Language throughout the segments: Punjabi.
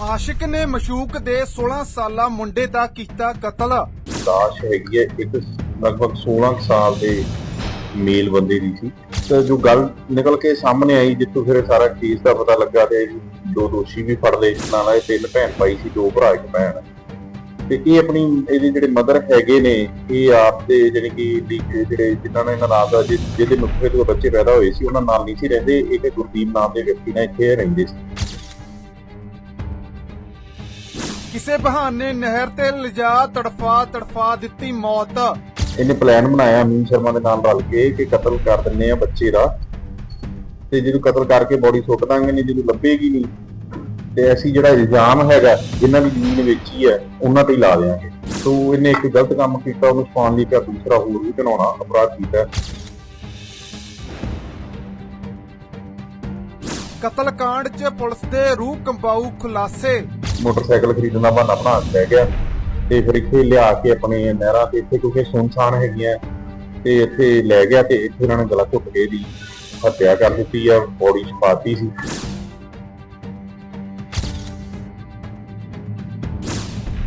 ਆਸ਼ਿਕ ਨੇ ਮਸ਼ੂਕ ਦੇ 16 ਸਾਲਾ ਮੁੰਡੇ ਦਾ ਕੀਤਾ ਕਤਲ। ਲਾਸ਼ ਹੈਗੀ ਹੈ ਇੱਕ ਲਗਭਗ 16 ਸਾਲ ਦੇ ਮੇਲ ਬੰਦੇ ਦੀ ਸੀ। ਤੇ ਜੋ ਗੱਲ ਨਿਕਲ ਕੇ ਸਾਹਮਣੇ ਆਈ, ਜਿੱਥੋਂ ਫਿਰ ਸਾਰਾ ਕੇਸ ਦਾ ਪਤਾ ਲੱਗਾ ਤੇ ਦੋ ਦੋਸ਼ੀ ਵੀ ਫੜ ਲਏ ਨਾਲ ਇਹ ਤਿੰਨ ਭੈਣ ਭਾਈ ਸੀ, ਦੋ ਭਰਾ, ਇੱਕ ਭੈਣ। ਤੇ ਇਹ ਆਪਣੀ, ਇਹਦੇ ਜਿਹੜੇ ਮਦਰ ਹੈਗੇ ਨੇ, ਇਹ ਆਪ ਦੇ ਜਿਹੜੇ ਕਿ ਜਿਹੜੇ ਜਿਨ੍ਹਾਂ ਨੇ ਇਹਨਾਂ ਨਾਲ ਦਾ ਜਿਹਦੇ ਨੁਕਸੇ ਤੋਂ ਬੱਚੇ ਪੈਦਾ ਹੋਏ ਸੀ, ਉਹਨਾਂ ਨਾਲ ਨਹੀਂ ਸੀ ਰਹਿੰਦੇ। ਇਹ ਗੁਰਦੀਪ ਨਾਮ ਦੇ ਵਿਅਕਤੀ ਨਾਲ ਇੱਥੇ ਰਹਿੰਦੇ ਸੀ। ਕਿਸੇ ਬਹਾਨੇ ਨਹਿਰ ਤੇ ਲਿਜਾ ਤੜਫਾ ਤੜਫਾ ਦਿੱਤੀ ਮੌਤ। ਇਹਨੇ ਪਲਾਨ ਬਣਾਇਆ ਅਮੀਨ ਸ਼ਰਮਾ ਦੇ ਨਾਲ ਰਲ ਕੇ ਕਿ ਕਤਲ ਕਰ ਦਿੰਨੇ ਆ ਬੱਚੇ ਦਾ। ਤੇ ਜਦੋਂ ਕਤਲ ਕਰਕੇ ਬੋਡੀ ਸੁੱਟ ਦਾਂਗੇ ਨਹੀਂ ਜਦੋਂ ਲੱਭੇਗੀ ਨਹੀਂ ਤੇ ਅਸੀਂ ਜਿਹੜਾ ਇਲਜ਼ਾਮ ਹੈਗਾ ਜਿਨ੍ਹਾਂ ਦੀ ਜ਼ਮੀਨ ਵੇਚੀ ਹੈ ਉਹਨਾਂ ਤੇ ਹੀ ਲਾ ਦੇਾਂਗੇ ਸੋ ਇਹਨੇ ਇੱਕ ਗਲਤ ਕੰਮ ਕੀਤਾ ਉਹਨੂੰ ਛੁਪਾਉਣ ਲਈ ਇੱਕ ਦੂਸਰਾ ਹੋਰ ਵੀ ਘਿਨਾਉਣਾ ਅਪਰਾਧ ਕੀਤਾ। ਕਤਲ ਕਾਂਡ 'ਚ ਪੁਲਿਸ ਦੇ ਰੂਹ ਕੰਬਾਊ ਖੁਲਾਸੇ। ਮੋਟਰਸਾਈਕਲ ਖਰੀਦਣ ਦਾ ਬਹਾਨਾ ਬਣਾ ਕੇ ਲੈ ਗਿਆ ਤੇ ਫਿਰ ਇੱਥੇ ਲਿਆ ਕੇ ਆਪਣੇ ਨਹਿਰਾਂ ਤੇ ਇੱਥੇ ਕਿਉਂਕਿ ਸੁਨਸਾਨ ਹੈਗੀਆਂ ਤੇ ਇੱਥੇ ਲੈ ਗਿਆ ਤੇ ਇੱਥੇ ਉਹਨਾਂ ਨੇ ਗਲਾ ਘੁੱਟ ਕੇ ਦੀ ਹੱਤਿਆ ਕਰ ਦਿੱਤੀ ਆ, ਬੋਡੀ ਛਪਾਤੀ ਸੀ।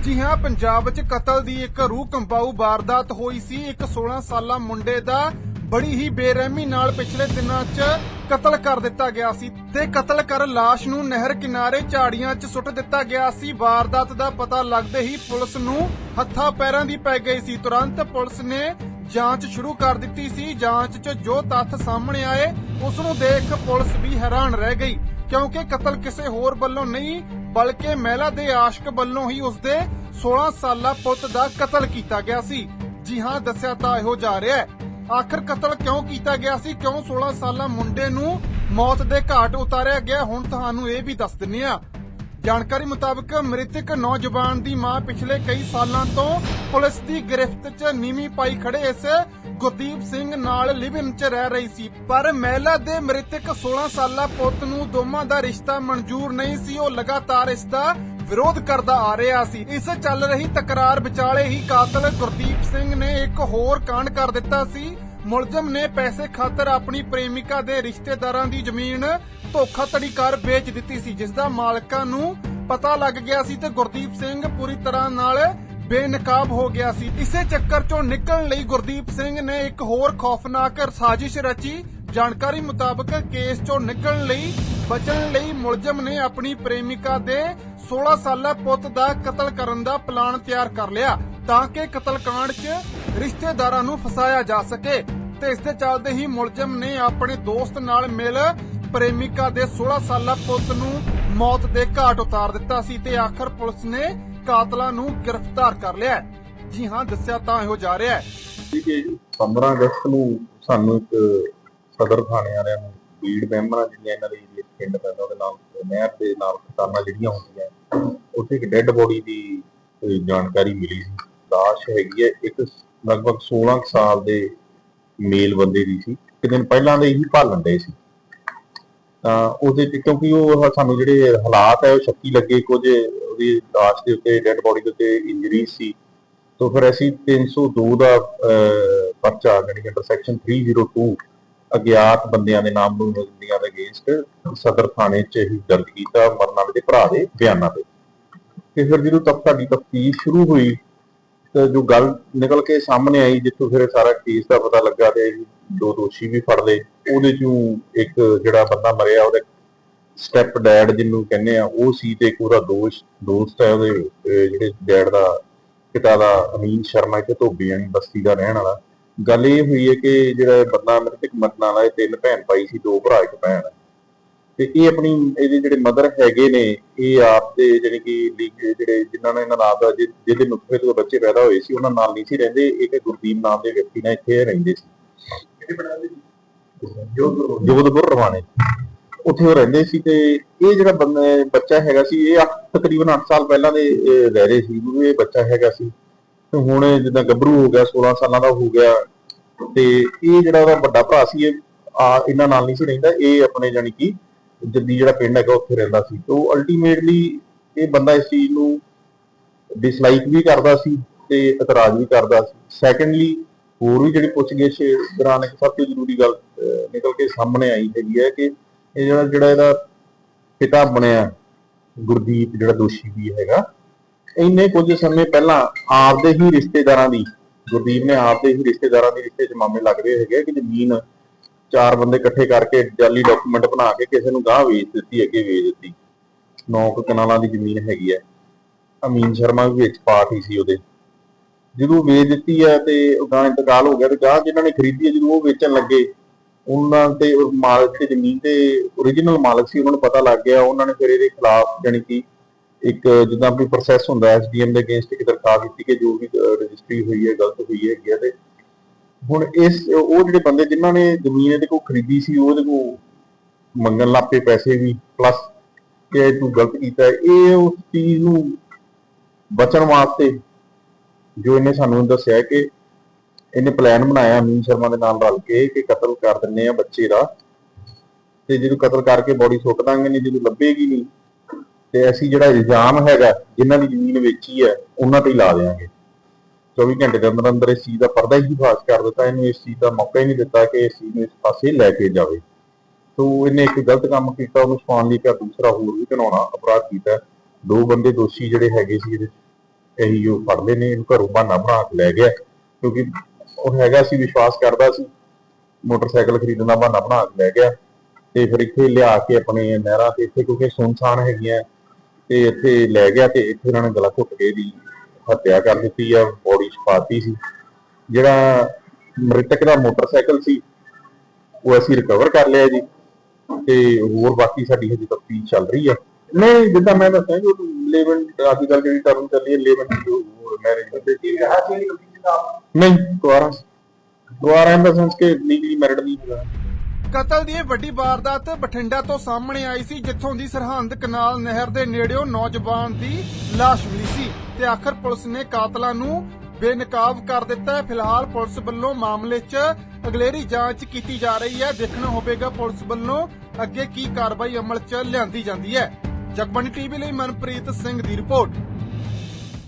ਜੀ ਹਾਂ, ਪੰਜਾਬ 'ਚ ਕਤਲ ਦੀ ਇੱਕ ਰੂਹ ਕੰਬਾਊ ਵਾਰਦਾਤ ਹੋਈ ਸੀ। ਇੱਕ 16 ਸਾਲਾ ਮੁੰਡੇ ਦਾ ਬੜੀ ਹੀ ਬੇਰਹਿਮੀ ਨਾਲ ਪਿਛਲੇ ਦਿਨਾਂ 'ਚ ਕਤਲ ਕਰ ਦਿੱਤਾ ਗਿਆ ਸੀ ਤੇ ਕਤਲ ਕਰ ਲਾਸ਼ ਨੂੰ ਨਹਿਰ ਕਿਨਾਰੇ ਝਾੜੀਆਂ 'ਚ ਸੁੱਟ ਦਿੱਤਾ ਗਿਆ ਸੀ। ਵਾਰਦਾਤ ਦਾ ਪਤਾ ਲੱਗਦੇ ਹੀ ਪੁਲਿਸ ਨੂੰ ਹੱਥਾਂ ਪੈਰਾਂ ਦੀ ਪੈ ਗਈ ਸੀ। ਤੁਰੰਤ ਪੁਲਿਸ ਨੇ ਜਾਂਚ ਸ਼ੁਰੂ ਕਰ ਦਿੱਤੀ ਸੀ। ਜਾਂਚ 'ਚ ਜੋ ਤੱਥ ਸਾਹਮਣੇ ਆਏ, ਉਸ ਨੂੰ ਦੇਖ ਪੁਲਿਸ ਵੀ ਹੈਰਾਨ ਰਹਿ ਗਈ, ਕਿਉਂਕਿ ਕਤਲ ਕਿਸੇ ਹੋਰ ਵੱਲੋਂ ਨਹੀਂ, ਬਲਕਿ ਮਹਿਲਾ ਦੇ ਆਸ਼ਕ ਵੱਲੋਂ ਹੀ ਉਸਦੇ 16 ਸਾਲਾ ਪੁੱਤ ਦਾ ਕਤਲ ਕੀਤਾ ਗਿਆ ਸੀ। ਜੀ ਹਾਂ, ਦੱਸਿਆ ਤਾਂ ਇਹੋ ਜਾ ਰਿਹਾ ਹੈ। ਆਖਰ ਕਤਲ ਕਿਉਂ ਕੀਤਾ ਗਿਆ ਸੀ? ਕਿਉਂ 16 ਸਾਲਾ ਮੁੰਡੇ ਨੂੰ ਮੌਤ ਦੇ ਘਾਟ ਉਤਾਰਿਆ ਗਿਆ? ਹੁਣ ਤੁਹਾਨੂੰ ਇਹ ਵੀ ਦੱਸ ਦਿੰਨੇ ਆ ਜਾਣਕਾਰੀ ਮੁਤਾਬਕ ਮ੍ਰਿਤਕ ਨੌਜਵਾਨ ਦੀ ਮਾਂ ਪਿਛਲੇ ਕਈ ਸਾਲਾਂ ਤੋਂ ਪੁਲਿਸ ਦੀ ਗ੍ਰਿਫਤ 'ਚ ਨੀਵੀਂ ਪਾਈ ਖੜੇ ਇਸ ਗੁਰਦੀਪ ਸਿੰਘ ਨਾਲ ਲਿਵਿਨ 'ਚ ਰਹਿ ਰਹੀ ਸੀ। ਪਰ ਮਹਿਲਾ ਦੇ ਮ੍ਰਿਤਕ 16 ਸਾਲਾ ਪੁੱਤ ਨੂੰ ਦੋਵਾਂ ਦਾ ਰਿਸ਼ਤਾ ਮਨਜ਼ੂਰ ਨਹੀਂ ਸੀ। ਉਹ ਲਗਾਤਾਰ ਇਸ ਦਾ ਵਿਰੋਧ ਕਰਦਾ ਆ ਰਿਹਾ ਸੀ। ਇਸ ਚੱਲ ਰਹੀ ਤਕਰਾਰ ਵਿਚਾਲੇ ਹੀ ਕਾਤਲ ਗੁਰਦੀਪ ਸਿੰਘ ਨੇ ਇੱਕ ਹੋਰ ਕਾਂਡ ਕਰ ਦਿੱਤਾ ਸੀ। ਮੁਲਜ਼ਮ ਨੇ ਪੈਸੇ ਖਾਤਰ ਆਪਣੀ ਪ੍ਰੇਮਿਕਾ ਦੇ ਰਿਸ਼ਤੇਦਾਰਾਂ ਦੀ ਜ਼ਮੀਨ ਧੋਖਾਧੜੀ ਕਰ ਵੇਚ ਦਿੱਤੀ ਸੀ, ਜਿਸ ਦਾ ਮਾਲਕਾਂ ਨੂੰ ਪਤਾ ਲੱਗ ਗਿਆ ਸੀ ਤੇ ਗੁਰਦੀਪ ਸਿੰਘ ਪੂਰੀ ਤਰ੍ਹਾਂ ਨਾਲ ਬੇਨਕਾਬ ਹੋ ਗਿਆ ਸੀ। ਇਸੇ ਚੱਕਰ ਚੋਂ ਨਿਕਲਣ ਲਈ ਗੁਰਦੀਪ ਸਿੰਘ ਨੇ ਇੱਕ ਹੋਰ ਖੌਫਨਾਕ ਸਾਜ਼ਿਸ਼ ਰਚੀ। ਜਾਣਕਾਰੀ ਮੁਤਾਬਕ ਕੇਸ ਚੋਂ ਨਿਕਲਣ ਲਈ ਬਚਣ ਲਈ ਮੁਲਜ਼ਮ ਨੇ ਆਪਣੀ ਪ੍ਰੇਮਿਕਾ ਦੇ 16 ਸਾਲਾ ਪੁੱਤ ਦਾ ਕਤਲ ਕਰਨ ਦਾ ਪਲਾਨ ਤਿਆਰ ਕਰ ਲਿਆ ਤਾਂ ਕਿ ਕਤਲकांड 'ਚ ਰਿਸ਼ਤੇਦਾਰਾਂ ਨੂੰ ਫਸਾਇਆ ਜਾ ਸਕੇ ਤੇ ਇਸ ਦੇ ਚੱਲਦੇ ਹੀ ਮੁਲਜ਼ਮ ਨੇ ਆਪਣੇ ਦੋਸਤ ਨਾਲ ਮਿਲ ਪ੍ਰੇਮਿਕਾ ਦੇ 16 ਸਾਲਾ ਪੁੱਤ ਨੂੰ ਮੌਤ ਦੇ ਘਾਟ ਉਤਾਰ ਦਿੱਤਾ ਸੀ ਤੇ ਆਖਰ ਪੁਲਿਸ ਨੇ ਕਾਤਲਾਂ ਨੂੰ ਗ੍ਰਿਫਤਾਰ ਕਰ ਲਿਆ। ਜੀ ਹਾਂ, ਦੱਸਿਆ ਤਾਂ ਇਹੋ ਜਾ ਰਿਹਾ ਹੈ। 15 ਅਗਸਤ ਨੂੰ ਸਾਨੂੰ ਇੱਕ ਸਦਰ ਥਾਣੇ ਵਾਲਿਆਂ ਨੂੰ ਬੀੜ ਮੈਂਬਰਾਂ ਜਿਹੜੀਆਂ ਇਹਨਾਂ ਦੇ ਪਿੰਡ ਪੈਂਦਾ ਉਹਦੇ ਨਾਲ ਨਹਿਰ ਦੇ ਨਾਲ ਖਤਾਨਾਂ ਜਿਹੜੀਆਂ ਹੁੰਦੀਆਂ ਉੱਥੇ ਇੱਕ ਡੈੱਡ ਬੋਡੀ ਦੀ ਜਾਣਕਾਰੀ ਮਿਲੀ ਸੀ। ਲਾਸ਼ ਹੈਗੀ ਹੈ ਇੱਕ ਲਗਭਗ 16 ਸਾਲ ਦੇ ਮੇਲ ਬੰਦੇ ਦੀ ਸੀ। ਇੱਕ ਦਿਨ ਪਹਿਲਾਂ ਦੇ ਹੀ ਭਾਲਣ ਦੇ ਸੀ। ਤਾਂ ਉਹਦੇ ਤੇ ਕਿਉਂਕਿ ਉਹ ਸਾਨੂੰ ਜਿਹੜੇ ਹਾਲਾਤ ਹੈ ਉਹ ਸ਼ੱਕੀ ਲੱਗੇ ਕੁਝ ਉਹਦੀ ਲਾਸ਼ ਦੇ ਉੱਤੇ ਡੈੱਡ ਬੋਡੀ ਦੇ ਉੱਤੇ ਇੰਜਰੀ ਸੀ। ਤੋਂ ਫਿਰ ਅਸੀਂ 302 ਦਾ ਅਹ, ਪਰਚਾ ਜਾਣੀ ਕਿ ਅੰਡਰ ਸੈਕਸ਼ਨ 302 ਅਗਿਆਤ ਬੰਦਿਆਂ ਦੇ ਨਾਮ ਨੂੰ ਬੰਦਿਆਂ ਅਗੇਂਸਟ ਸਦਰ ਥਾਣੇ 'ਚ ਹੀ ਦਰਜ ਕੀਤਾ ਮਰਨ ਦੇ ਭਰਾ ਦੇ ਬਿਆਨਾਂ ਤੇ। ਤੇ ਫਿਰ ਜਦੋਂ ਤੱਕ ਸਾਡੀ ਤਫਤੀਸ਼ ਸ਼ੁਰੂ ਹੋਈ, ਤੇ ਜੋ ਗੱਲ ਨਿਕਲ ਕੇ ਸਾਹਮਣੇ ਆਈ, ਜਿੱਥੋਂ ਫਿਰ ਸਾਰਾ ਕੇਸ ਦਾ ਪਤਾ ਲੱਗਾ ਤੇ ਦੋ ਦੋਸ਼ੀ ਵੀ ਫੜ ਲਏ, ਉਹਦੇ ਚੋਂ ਇੱਕ ਜਿਹੜਾ ਬੰਦਾ ਮਰਿਆ, ਉਹਦੇ ਸਟੈਪ ਡੈਡ ਜਿਹਨੂੰ ਕਹਿੰਦੇ ਆ, ਉਹ ਸੀ ਤੇ ਇੱਕ ਉਹਦਾ ਦੋਸ਼, ਦੋਸਤ ਹੈ ਉਹਦੇ ਜਿਹੜੇ ਡੈਡ ਦਾ ਪਿਤਾ ਦਾ ਅਮੀਨ ਸ਼ਰਮਾ ਇੱਥੇ ਧੋਬੀ ਵਾਲੀ ਬਸਤੀ ਦਾ ਰਹਿਣ ਵਾਲਾ। ਗੱਲ ਇਹ ਹੋਈ ਹੈ ਕਿ ਜਿਹੜਾ ਇਹ ਬੰਦਾ ਮ੍ਰਿਤਕ ਮਰਨ ਵਾਲਾ ਇਹ ਤਿੰਨ ਭੈਣ ਭਾਈ ਸੀ ਦੋ ਭਰਾ ਇੱਕ ਭੈਣ। ਤੇ ਇਹ ਆਪਣੀ ਇਹਦੇ ਜਿਹੜੇ ਮਦਰ ਹੈਗੇ ਨੇ ਇਹ ਆਪ ਦੇ ਜਿਹੜੇ ਕਿ ਜਿਹੜੇ ਜਿਨ੍ਹਾਂ ਨੇ ਇਹਨਾਂ ਨਾਲ ਜਿਹਦੇ ਨੁਕਸੇ ਤੋਂ ਬੱਚੇ ਪੈਦਾ ਹੋਏ ਸੀ ਉਹਨਾਂ ਨਾਲ ਨਹੀਂ ਸੀ ਰਹਿੰਦੇ। ਇਹ ਤੇ ਗੁਰਦੀਪ ਨਾਮ ਦੇ ਵਿਅਕਤੀ ਨਾਲ ਇੱਥੇ ਰਹਿੰਦੇ ਸੀ। ਜੋਧਪੁਰ। ਰਵਾਨੇ ਉੱਥੇ ਉਹ ਰਹਿੰਦੇ ਸੀ ਤੇ ਇਹ ਜਿਹੜਾ ਬੰਦਾ ਬੱਚਾ ਹੈਗਾ ਸੀ ਇਹ ਤਕਰੀਬਨ 8 ਸਾਲ ਪਹਿਲਾਂ ਦੇ ਰਹਿ ਰਹੇ ਸੀ। ਇਹ ਬੱਚਾ ਹੈਗਾ ਸੀ। ਤੇ ਹੁਣ ਜਿੱਦਾਂ ਗੱਭਰੂ ਹੋ ਗਿਆ 16 ਸਾਲਾਂ ਦਾ ਹੋ ਗਿਆ। ਤੇ ਇਹ ਜਿਹੜਾ ਉਹਦਾ ਵੱਡਾ ਭਰਾ ਸੀ, ਇਹ ਆ ਇਹਨਾਂ ਨਾਲ ਨਹੀਂ ਸੀ ਰਹਿੰਦਾ, ਇਹ ਆਪਣੇ ਜਾਨੀ ਕਿ ਜੱਦੀ ਜਿਹੜਾ ਪਿੰਡ ਹੈਗਾ, ਉੱਥੇ ਰਹਿੰਦਾ ਸੀ। ਤੇ ਅਲਟੀਮੇਟਲੀ ਇਹ ਬੰਦਾ ਇਸ ਚੀਜ਼ ਨੂੰ ਡਿਸਲਾਈਕ ਵੀ ਕਰਦਾ ਸੀ ਤੇ ਇਤਰਾਜ਼ ਵੀ ਕਰਦਾ ਸੀ। ਸੈਕੰਡਲੀ ਹੋਰ ਵੀ ਜਿਹੜੀ ਪੁੱਛਗਿੱਛ ਦੌਰਾਨ ਇੱਕ ਸਭ ਤੋਂ ਜ਼ਰੂਰੀ ਗੱਲ ਨਿਕਲ ਕੇ ਸਾਹਮਣੇ ਆਈ ਹੈਗੀ ਹੈ ਕਿ ਇਹ ਜਿਹੜਾ ਜਿਹੜਾ ਇਹਦਾ ਪਿਤਾ ਬਣਿਆ, ਗੁਰਦੀਪ ਜਿਹੜਾ ਦੋਸ਼ੀ ਵੀ ਹੈਗਾ ਇਹਨੇ ਕੁਝ ਸਮੇਂ ਪਹਿਲਾਂ ਆਪਦੇ ਹੀ ਰਿਸ਼ਤੇਦਾਰਾਂ ਦੀ ਗੁਰਦੀਪ ਨੇ ਆਪਦੇ ਹੀ ਰਿਸ਼ਤੇਦਾਰਾਂ ਦੇ ਰਿਸ਼ਤੇ 'ਚ ਮਾਮਲੇ ਲੱਗਦੇ ਹੈਗੇ ਕਿ ਜ਼ਮੀਨ ਚਾਰ ਬੰਦੇ ਇਕੱਠੇ ਕਰਕੇ ਜਾਲੀ ਡਾਕੂਮੈਂਟ ਬਣਾ ਕੇ ਕਿਸੇ ਨੂੰ ਗਾਹ ਵੇਚ ਦਿੱਤੀ, ਅੱਗੇ ਵੇਚ ਦਿੱਤੀ। ਨੌ ਕਨਾਲਾਂ ਦੀ ਜ਼ਮੀਨ ਹੈਗੀ ਹੈ ਅਮੀਨ ਸ਼ਰਮਾ ਵੀ ਵਿੱਚ ਪਾਰਟੀ ਸੀ ਉਹਦੇ। ਜਦੋਂ ਵੇਚ ਦਿੱਤੀ ਹੈ ਤੇ ਉਹਦਾ ਇੰਤਕਾਲ ਹੋ ਗਿਆ ਤੇ ਗਾਹ ਜਿਨ੍ਹਾਂ ਨੇ ਖਰੀਦੀ ਹੈ ਜਦੋਂ ਉਹ ਵੇਚਣ ਲੱਗੇ, ਉਹਨਾਂ ਤੇ ਮਾਲਕ ਤੇ ਜ਼ਮੀਨ ਦੇ origignal ਮਾਲਕ ਸੀ, ਉਹਨਾਂ ਨੂੰ ਪਤਾ ਲੱਗ ਗਿਆ, ਉਹਨਾਂ ਨੇ ਫਿਰ ਇਹਦੇ ਖਿਲਾਫ ਜਾਣੀ ਕਿ ਇੱਕ ਜਿੱਦਾਂ ਕੋਈ ਪ੍ਰੋਸੈਸ ਹੁੰਦਾ ਐਸਡੀਐਮ ਦੇ ਅਗੇਂਸਟ ਇੱਕ ਦਰਖਾਸਤ ਦਿੱਤੀ ਕਿ ਜੋ ਵੀ ਰਜਿਸਟਰੀ ਹੋਈ ਹੈ, ਗਲਤ ਹੋਈ ਹੈਗੀ ਹੈ ਤੇ ਹੁਣ ਇਸ, ਉਹ ਜਿਹੜੇ ਬੰਦੇ ਜਿਨ੍ਹਾਂ ਨੇ ਜ਼ਮੀਨ ਇਹਦੇ ਕੋਲ ਖਰੀਦੀ ਸੀ ਉਹਦੇ ਕੋਲ ਮੰਗਣ ਲੱਗ ਪੈਸੇ ਵੀ ਪਲੱਸ ਕਿ ਤੂੰ ਗਲਤ ਕੀਤਾ ਇਹ ਉਸ ਚੀਜ਼ ਨੂੰ ਬਚਣ ਵਾਸਤੇ ਜੋ ਇਹਨੇ ਸਾਨੂੰ ਦੱਸਿਆ ਕਿ ਇਹਨੇ ਪਲਾਨ ਬਣਾਇਆ ਅਮੀਨ ਸ਼ਰਮਾ ਦੇ ਨਾਲ ਰਲ ਕੇ ਕਿ ਕਤਲ ਕਰ ਦਿੰਨੇ ਆ ਬੱਚੇ ਦਾ ਤੇ ਜਦੋਂ ਕਤਲ ਕਰਕੇ ਬੋਡੀ ਸੁੱਟ ਦਾਂਗੇ ਨਹੀਂ ਜਦੋਂ ਲੱਭੇਗੀ ਨਹੀਂ ਤੇ ਅਸੀਂ ਜਿਹੜਾ ਇਲਜ਼ਾਮ ਹੈਗਾ ਜਿਨ੍ਹਾਂ ਦੀ ਜ਼ਮੀਨ ਵੇਚੀ ਹੈ ਉਹਨਾਂ ਤੇ ਹੀ ਲਾ ਦੇਵਾਂਗੇ 24 ਘੰਟੇ ਦੇ ਅੰਦਰ ਅੰਦਰ ਇਸ ਚੀਜ਼ ਦਾ ਪਰਦਾ ਹੀ ਫਾਸ਼ ਕਰ ਦਿੱਤਾ ਇਹਨੂੰ ਇਸ ਚੀਜ਼ ਦਾ ਮੌਕਾ ਹੀ ਨਹੀਂ ਦਿੱਤਾ ਕਿ ਇਸ ਚੀਜ਼ ਨੂੰ ਇਸ ਪਾਸੇ ਲੈ ਕੇ ਜਾਵੇ। ਤੋ ਇਹਨੇ ਇੱਕ ਗਲਤ ਕੰਮ ਕੀਤਾ ਉਹਨੂੰ ਛੁਪਾਉਣ ਲਈ ਪਿਆ ਦੂਸਰਾ ਹੋਰ ਵੀ ਘਿਨਾਉਣਾ ਅਪਰਾਧ ਕੀਤਾ। ਦੋ ਬੰਦੇ ਦੋਸ਼ੀ ਜਿਹੜੇ ਹੈਗੇ ਸੀ ਇਹਦੇ 'ਚ, ਇਹੀ ਉਹ ਫੜ ਲਏ ਨੇ ਇਹਨੂੰ ਘਰੋਂ ਬਹਾਨਾ ਬਣਾ ਕੇ ਲੈ ਗਿਆ। ਕਿਉਂਕਿ ਉਹ ਹੈਗਾ ਸੀ ਵਿਸ਼ਵਾਸ ਕਰਦਾ ਸੀ ਮੋਟਰਸਾਈਕਲ ਖਰੀਦਣ ਦਾ ਬਹਾਨਾ ਬਣਾ ਕੇ ਲੈ ਗਿਆ। ਤੇ ਫਿਰ ਇੱਥੇ ਲਿਆ ਕੇ ਆਪਣੇ ਨਹਿਰਾਂ ਤੇ ਇੱਥੇ ਕਿਉਂਕਿ ਸੁਨਸਾਨ ਹੈਗੀਆਂ ਤੇ ਇੱਥੇ ਲੈ ਗਿਆ ਤੇ ਇੱਥੇ ਇਹਨਾਂ ਨੇ ਗਲਾ ਘੁੱਟ ਕੇ ਦੀ ਹੱਤਿਆ ਕਰ ਦਿੱਤੀ ਆ ਬੋਡੀ ਛਪਾਤੀ ਸੀ। ਜਿਹੜਾ ਮ੍ਰਿਤਕ ਦਾ ਮੋਟਰਸਾਈਕਲ ਸੀ ਉਹ ਅਸੀਂ ਰਿਕਵਰ ਕਰ ਲਿਆ ਜੀ ਤੇ ਹੋਰ ਬਾਕੀ ਸਾਡੀ ਹਜੇ ਤਫਤੀਸ਼ ਚੱਲ ਰਹੀ ਆ। ਨਹੀਂ ਜਿੱਦਾਂ ਮੈਂ ਦੱਸਿਆ ਕਿ ਲੇਵਨ ਅੱਜ ਕੱਲ ਜਿਹੜੀ ਟਰਮ ਚੱਲੀ ਹੈ ਲੇਵਨ ਮੈਰਿਜ ਦੇ ਨਹੀਂ ਦੁਆਰਾ ਦੁਆਰਾ ਇਨ ਦਾ ਸੈਂਸ ਕਿ ਲੀਗਲੀ ਮੈਰਿਡ ਨਹੀਂ ਹੈਗਾ ਕਤਲ ਦੀ ਇਹ ਵੱਡੀ ਵਾਰਦਾਤ ਬਠਿੰਡਾ ਤੋਂ ਸਾਹਮਣੇ ਆਈ ਸੀ, ਜਿੱਥੋਂ ਦੀ ਸਰਹੰਦ ਕਨਾਲ ਨਹਿਰ ਦੇ ਨੇੜਿਓਂ ਨੌਜਵਾਨ ਦੀ ਲਾਸ਼ ਮਿਲੀ ਸੀ ਤੇ ਆਖਰ ਪੁਲਿਸ ਨੇ ਕਾਤਲਾਂ ਨੂੰ ਬੇਨਕਾਬ ਕਰ ਦਿੱਤਾ ਹੈ। ਫਿਲਹਾਲ ਪੁਲਿਸ ਵੱਲੋਂ ਮਾਮਲੇ 'ਚ ਅਗਲੇਰੀ ਜਾਂਚ ਕੀਤੀ ਜਾ ਰਹੀ ਹੈ। ਦੇਖਣਾ ਹੋਵੇਗਾ ਪੁਲਿਸ ਵੱਲੋਂ ਅੱਗੇ ਕੀ ਕਾਰਵਾਈ ਅਮਲ 'ਚ ਲਿਆਂਦੀ ਜਾਂਦੀ ਹੈ। ਜਗਬਾਣੀ ਟੀਵੀ ਲਈ ਮਨਪ੍ਰੀਤ ਸਿੰਘ ਦੀ ਰਿਪੋਰਟ।